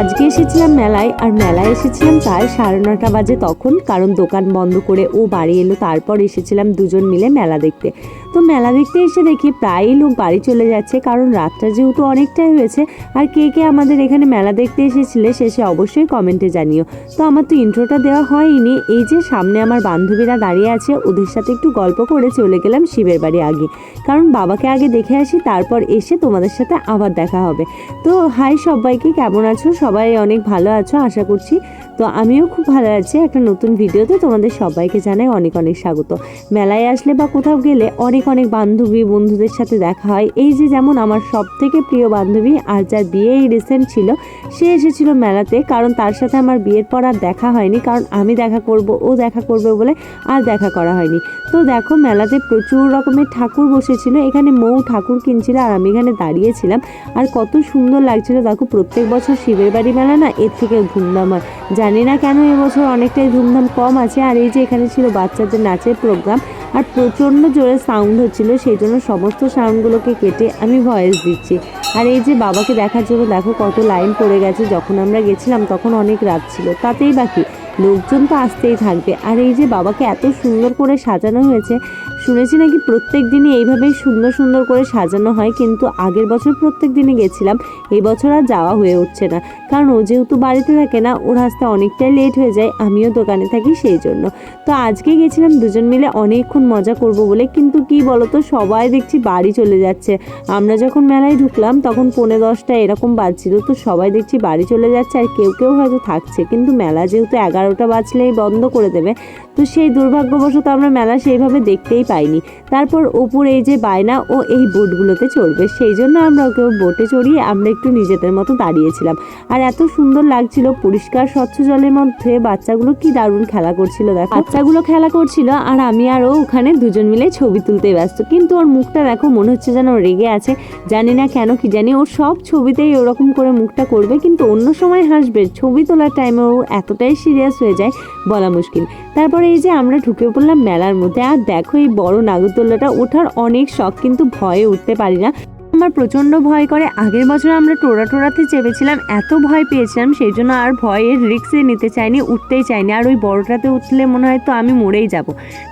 আজকে এসেছিলাম মেলায়, আর মেলায় এসেছিলাম প্রায় সাড়ে নটা বাজে তখন, কারণ দোকান বন্ধ করে ও বাড়ি এলো, তারপর এসেছিলাম দুজন মিলে মেলা দেখতে। তো মেলা দেখতে এসে দেখি প্রায়ই লোক বাড়ি চলে যাচ্ছে, কারণ রাতটা যেহেতু অনেকটাই হয়েছে, আর কে কে আমাদের এখানে মেলা দেখতে এসেছিলে শেষে অবশ্যই কমেন্টে জানিও। তো আমার তো ইন্ট্রোটা দেওয়া হয়নি, এই যে সামনে আমার বান্ধবীরা দাঁড়িয়ে আছে, ওদের সাথে একটু গল্প করে চলে গেলাম শিবের বাড়ি আগে। কারণ বাবাকে আগে দেখে আসি, তারপর এসে তোমাদের সাথে আবার দেখা হবে। তো হাই সবাইকে, কেমন আছো? সবাই অনেক ভালো আছো, আশা করছি। তো আমিও খুব ভালো আছি। একটা নতুন ভিডিওতে তোমাদের সবাইকে জানাই অনেক অনেক স্বাগত। মেলায় আসলে বা কোথাও গেলে অনেক অনেক বান্ধবী বন্ধুদের সাথে দেখা হয়। এই যে যেমন আমার সব থেকে প্রিয় বান্ধবী, আর যার বিয়ে এই রিসেন্ট ছিল, সে এসেছিল মেলাতে। কারণ তার সাথে আমার বিয়ের পর আর দেখা হয়নি। কারণ আমি দেখা করব, ও দেখা করবে বলে আর দেখা করা হয়নি। তো দেখো, মেলাতে প্রচুর রকমের ঠাকুর বসেছিল। এখানে মৌ ঠাকুর কিনছিল আর আমি এখানে দাঁড়িয়েছিলাম। আর কত সুন্দর লাগছিল। দেখো, প্রত্যেক বছর শিবের বাড়ি মেলা না, এর থেকে ধুমধাম হয়। জানি না কেন এবছর অনেকটাই ধুমধাম কম আছে, আর এই যে এখানে ছিল বাচ্চাদের নাচের প্রোগ্রাম আর প্রচণ্ড জোরে সাউন্ড হচ্ছিল, সেই জন্য সমস্ত সাউন্ডগুলোকে কেটে আমি ভয়েস দিচ্ছি। আর এই যে বাবাকে দেখার জন্য দেখো কত লাইন পড়ে গেছে, যখন আমরা গেছিলাম তখন অনেক রাত ছিল, তাতেই বাকি। লোকজন তো আসতেই থাকবে। আর এই যে বাবাকে এত সুন্দর করে সাজানো হয়েছে শুনেছি নাকি প্রত্যেক দিনই এইভাবেই সুন্দর সুন্দর করে সাজানো হয়, কিন্তু আগের বছর প্রত্যেক দিনে গেছিলাম, এই বছর আর যাওয়া হয়ে উঠছে না। কারণ ও যেহেতু বাড়িতে থাকে না, ওর আসতে অনেকটাই লেট হয়ে যায়, আমিও দোকানে থাকি সেই জন্য। তো আজকে গেছিলাম দুজন মিলে অনেকক্ষণ মজা করব বলে, কিন্তু কি বলতো, সবাই দেখছি বাড়ি চলে যাচ্ছে। আমরা যখন মেলায় ঢুকলাম, তখন পৌনে দশটা এরকম বাজছিল, তো সবাই দেখছি বাড়ি চলে যাচ্ছে, আর কেউ কেউ হয়তো থাকছে, কিন্তু মেলা যেহেতু এগারোটা বাজলেই বন্ধ করে দেবে তো সেই দুর্ভাগ্যবশত আমরা মেলা সেইভাবে দেখতেই পাইনি। তারপর ওপর এই যে বায়না ও এই বোটগুলোতে চড়বে, সেই জন্য আমরা ওকে বোটে চড়িয়ে আমরা একটু নিজেদের মতো দাঁড়িয়েছিলাম। আর এত সুন্দর লাগছিল পরিষ্কার, স্বচ্ছ জলের মধ্যে বাচ্চাগুলো কি দারুণ খেলা করছিল, দেখো। বাচ্চাগুলো খেলা করছিল আর আমি আর ও ওখানে দুজন মিলে ছবি তুলতে ব্যস্ত। কিন্তু ওর মুখটা দেখো, মনে হচ্ছে যেন রেগে আছে। জানি না কেন, কি জানি, ওর সব ছবিতেই ওরকম করে মুখটা করবে, কিন্তু অন্য সময় হাসবে। ছবি তোলার টাইমে ও এতটাই সিরিয়াস হয়ে যায়, বলা মুশকিল। তারপরে এই যে আমরা ঢুকে পড়লাম মেলার মধ্যে, আর দেখো এই বড় নাগরদোল্লাটা ওঠার অনেক শখ, কিন্তু ভয়ে উঠতে পারি না। আমার প্রচণ্ড ভয় করে। আগের বছর আমরা টোরা টোরাতে চেপেছিলাম, এত ভয় পেয়েছিলাম, সেই জন্য আর ভয়ের রিক্সে নিতে চাইনি, উঠতেই চাইনি। আর ওই বড়টাতে উঠলে মনে হয় তো আমি মরেই যাব।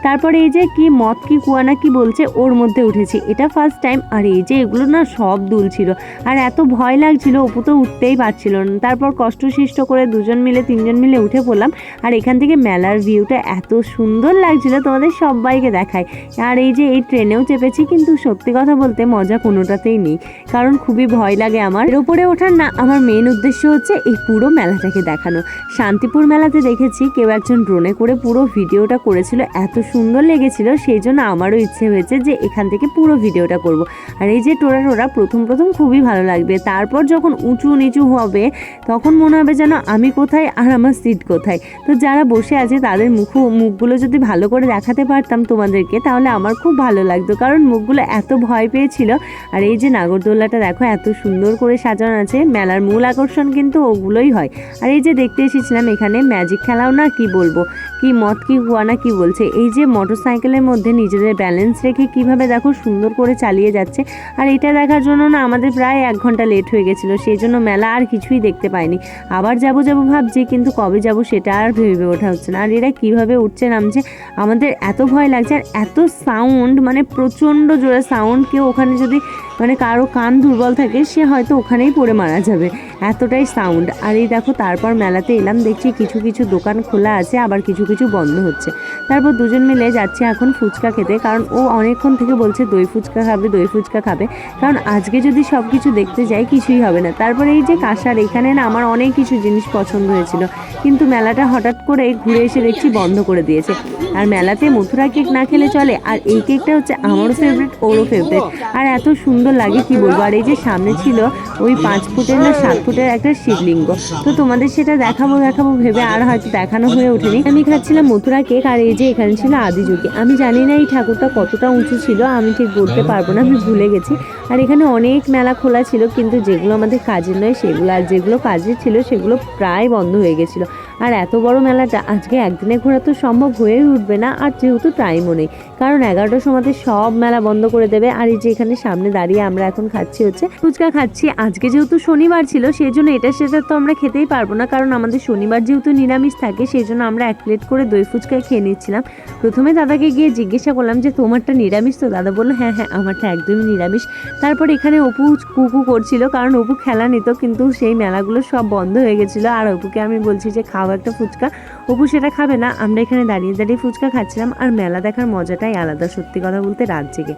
তারপরে এই যে কি মদ, কি কুয়ানা কি বলছে, ওর মধ্যে উঠেছি। এটা ফার্স্ট টাইম আর এই যে এগুলো না সব দুল ছিল। আর এত ভয় লাগছিল, অপু তো উঠতেই পারছিল না। তারপর কষ্ট সৃষ্ট করে দুজন মিলে, তিনজন মিলে উঠে পড়লাম। আর এখান থেকে মেলার ভিউটা এত সুন্দর লাগছিল, তোমাদের সবাইকে দেখায়। আর এই যে এই ট্রেনেও চেপেছি, কিন্তু সত্যি কথা বলতে মজা কোনোটাতেই নেই কারণ খুবই ভয় লাগে আমার। এর উপরে ওঠার না, আমার মেন উদ্দেশ্য হচ্ছে এই পুরো মেলাটাকে দেখানো। শান্তিপুর মেলাতে দেখেছি, কেউ একজন ড্রোনে করে পুরো ভিডিওটা করেছিল, এত সুন্দর লেগেছিল, সেই জন্য আমারও ইচ্ছে হয়েছে যে এখান থেকে পুরো ভিডিওটা করব। আর এই যে টোরা টোরা, প্রথম প্রথম খুবই ভালো লাগবে। তারপর যখন উঁচু নিচু হবে, তখন মনে হবে যেন আমি কোথায় আর আমার সিট কোথায়। তো যারা বসে আছে, তাদের মুখ, মুখগুলো যদি ভালো করে দেখাতে পারতাম তোমাদেরকে, তাহলে আমার খুব ভালো লাগতো, কারণ মুখগুলো এত ভয় পেয়েছিল। আর এই যে নাগরদোল্লাটা দেখো, এত সুন্দর করে সাজানো আছে। মেলার মূল আকর্ষণ কিন্তু ওগুলোই হয়। আর এই যে দেখতে এসেছিলাম এখানে, ম্যাজিক খেলাও না কি বলব? কি মদ কি হুয়া না কি বলছে? এই যে মোটর সাইকেলের মধ্যে নিজেদের ব্যালেন্স রেখে কীভাবে দেখো সুন্দর করে চালিয়ে যাচ্ছে। আর এটা দেখার জন্য না আমাদের প্রায় এক ঘণ্টা লেট হয়ে গেছিল, সেই জন্য মেলা আর কিছুই দেখতে পাইনি। আবার যাব যাব ভাবছি, কিন্তু কবে যাব সেটা আর ভেবে ওঠা হচ্ছে না। আর এরা কীভাবে উঠছে নামছে, আমাদের এত ভয় লাগছে। আর এত সাউন্ড মানে প্রচণ্ড জোরে সাউন্ড কেউ ওখানে যদি মানে কারও কান দুর্বল থাকে সে হয়তো ওখানেই পড়ে মারা যাবে। এতটাই সাউন্ড আর এই দেখো, তারপর মেলাতে এলাম, দেখছি কিছু কিছু দোকান খোলা আছে, আবার কিছু কিছু বন্ধ হচ্ছে। তারপর দুজন মিলে যাচ্ছে এখন ফুচকা খেতে, কারণ ও অনেকক্ষণ থেকে বলছে দই ফুচকা খাবে, দই ফুচকা খাবে। কারণ আজকে যদি সব কিছু দেখতে যাই, কিছুই হবে না। তারপরে এই যে কাঁসার, এখানে না আমার অনেক কিছু জিনিস পছন্দ হয়েছিল। কিন্তু মেলাটা হঠাৎ করে ঘুরে এসে দেখছি বন্ধ করে দিয়েছে। আর মেলাতে মথুরা কেক না খেলে চলে, আর এই কেকটা হচ্ছে আমারও ফেভারিট ওরও ফেভারিট আর এত সুন্দর লাগে, কি বলব? আর এই যে সামনে ছিল, ওই পাঁচ ফুটের না সাত ফুটের একটা শিবলিঙ্গ। তো তোমাদের সেটা দেখাবো দেখাবো, ভেবে আর হয়তো দেখানো হয়ে ওঠেনি। আমি খাচ্ছিলাম মথুরা কেক আর এই যে এখানে ছিল আদিযোগী আমি জানি না এই ঠাকুরটা কতটা উঁচু ছিল, আমি ঠিক বলতে পারব না, আমি ভুলে গেছি। আর এখানে অনেক মেলা খোলা ছিল, কিন্তু যেগুলো আমাদের কাজের নয়, সেগুলো আর যেগুলো কাজের ছিল, সেগুলো প্রায় বন্ধ হয়ে গেছিল। আর এত বড় মেলাটা আজকে একদিনে ঘোরা তো সম্ভব হয়ে উঠবে না, আর যেহেতু টাইমও নেই। কারণ এগারোটার সময়তে সব মেলা বন্ধ করে দেবে। আর এই যে এখানে সামনে দাঁড়িয়ে আমরা এখন খাচ্ছি হচ্ছে ফুচকা খাচ্ছি। আজকে যেহেতু শনিবার ছিল সেই জন্য এটা সেটা তো আমরা খেতেই পারব না। কারণ আমাদের শনিবার যেহেতু নিরামিষ থাকে সেই জন্য আমরা এক প্লেট করে দই ফুচকা খেয়ে নিচ্ছিলাম। প্রথমে দাদাকে গিয়ে জিজ্ঞাসা করলাম যে, তোমারটা নিরামিষ? তো দাদা বলল হ্যাঁ হ্যাঁ আমারটা একদমই নিরামিষ। তারপর এখানে অপু কুকু করছিল, কারণ অপু খেলা নিত, কিন্তু সেই মেলাগুলো সব বন্ধ হয়ে গেছিল। আর অপুকে আমি বলছি যে, খাও একটা ফুচকা। অপু সেটা খাবে না, আমরা এখানে দাঁড়িয়ে দাঁড়িয়ে ফুচকা খাচ্ছিলাম। আর মেলা দেখার মজাটাই আলাদা, সত্যি কথা বলতে রাত জেগে।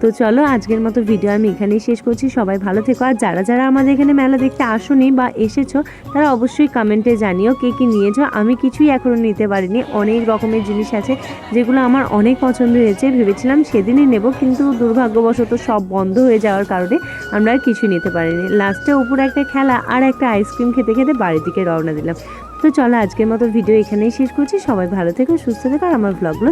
তো চলো, আজকের মতো ভিডিও আমি এখানেই শেষ করছি। সবাই ভালো থেকো। আর যারা যারা আমাদের এখানে মেলা দেখতে আসোনি বা এসেছ, তারা অবশ্যই কমেন্টে জানিও কে কী নিয়েছো। আমি কিছুই এখনও নিতে পারিনি। অনেক রকমের জিনিস আছে, যেগুলো আমার অনেক পছন্দ হয়েছে। ভেবেছিলাম সেদিনই নেব, কিন্তু দুর্ভাগ্যবশত সব বন্ধ হয়ে যাওয়ার কারণে আমরা আর কিছু নিতে পারিনি। লাস্টে উপর একটা খেলা আর একটা আইসক্রিম খেতে খেতে বাড়ির দিকে রওনা দিলাম। তো চলো, আজকের মতো ভিডিও এখানেই শেষ করছি। সবাই ভালো থেকো, সুস্থ থেকো, আর আমার ব্লগগুলো